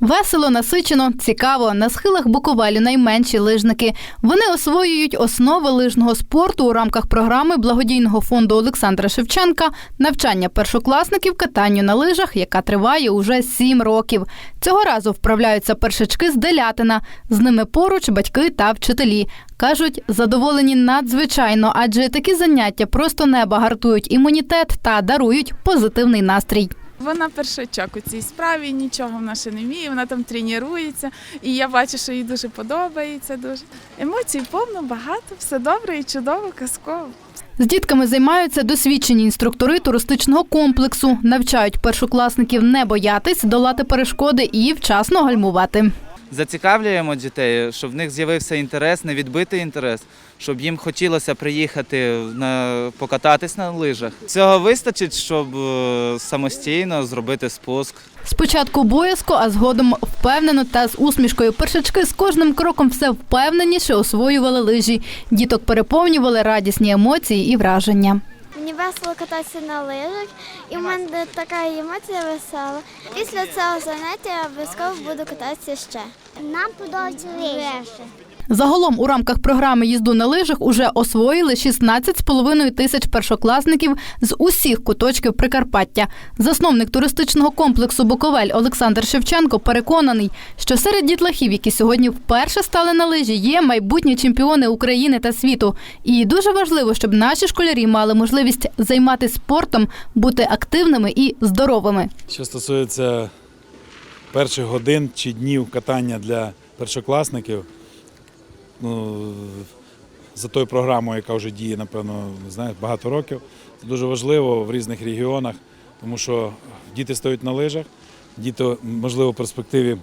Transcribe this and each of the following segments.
Весело, насичено, цікаво. На схилах Буковелю найменші лижники. Вони освоюють основи лижного спорту у рамках програми благодійного фонду Олександра Шевченка навчання першокласників катанню на лижах, яка триває уже сім років. Цього разу вправляються першачки з Делятина. З ними поруч батьки та вчителі. Кажуть, задоволені надзвичайно, адже такі заняття просто неба гартують імунітет та дарують позитивний настрій. Вона першачок у цій справі, нічого вона ще не вміє, вона там тренується, і я бачу, що їй дуже подобається. Дуже емоцій повно, багато, все добре і чудово, казково. З дітками займаються досвідчені інструктори туристичного комплексу, навчають першокласників не боятись, долати перешкоди і вчасно гальмувати. Зацікавлюємо дітей, щоб в них з'явився інтерес, не відбитий інтерес, щоб їм хотілося приїхати на покататись на лижах. Цього вистачить, щоб е, самостійно зробити спуск. Спочатку боязко, а згодом впевнено та з усмішкою першачки з кожним кроком все впевненіше освоювали лижі. Діток переповнювали радісні емоції і враження. Мені весело кататися на лижах, і в мене така емоція весела. Після цього заняття я обов'язково буду кататися ще. Нам подобається лижі. Загалом у рамках програми їзду на лижах уже освоїли 16,5 тисяч першокласників з усіх куточків Прикарпаття. Засновник туристичного комплексу Буковель Олександр Шевченко переконаний, що серед дітлахів, які сьогодні вперше стали на лижі, є майбутні чемпіони України та світу. І дуже важливо, щоб наші школярі мали можливість займатися спортом, бути активними і здоровими. Що стосується перших годин чи днів катання для першокласників, ну, за тою програмою, яка вже діє, напевно, не багато років, це дуже важливо в різних регіонах, тому що діти стоять на лижах, діти, можливо, в перспективі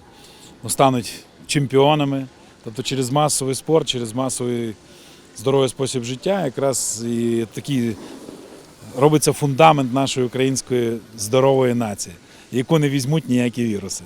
ну, стануть чемпіонами. Тобто через масовий спорт, через масовий здоровий спосіб життя, якраз і такий робиться фундамент нашої української здорової нації, яку не візьмуть ніякі віруси.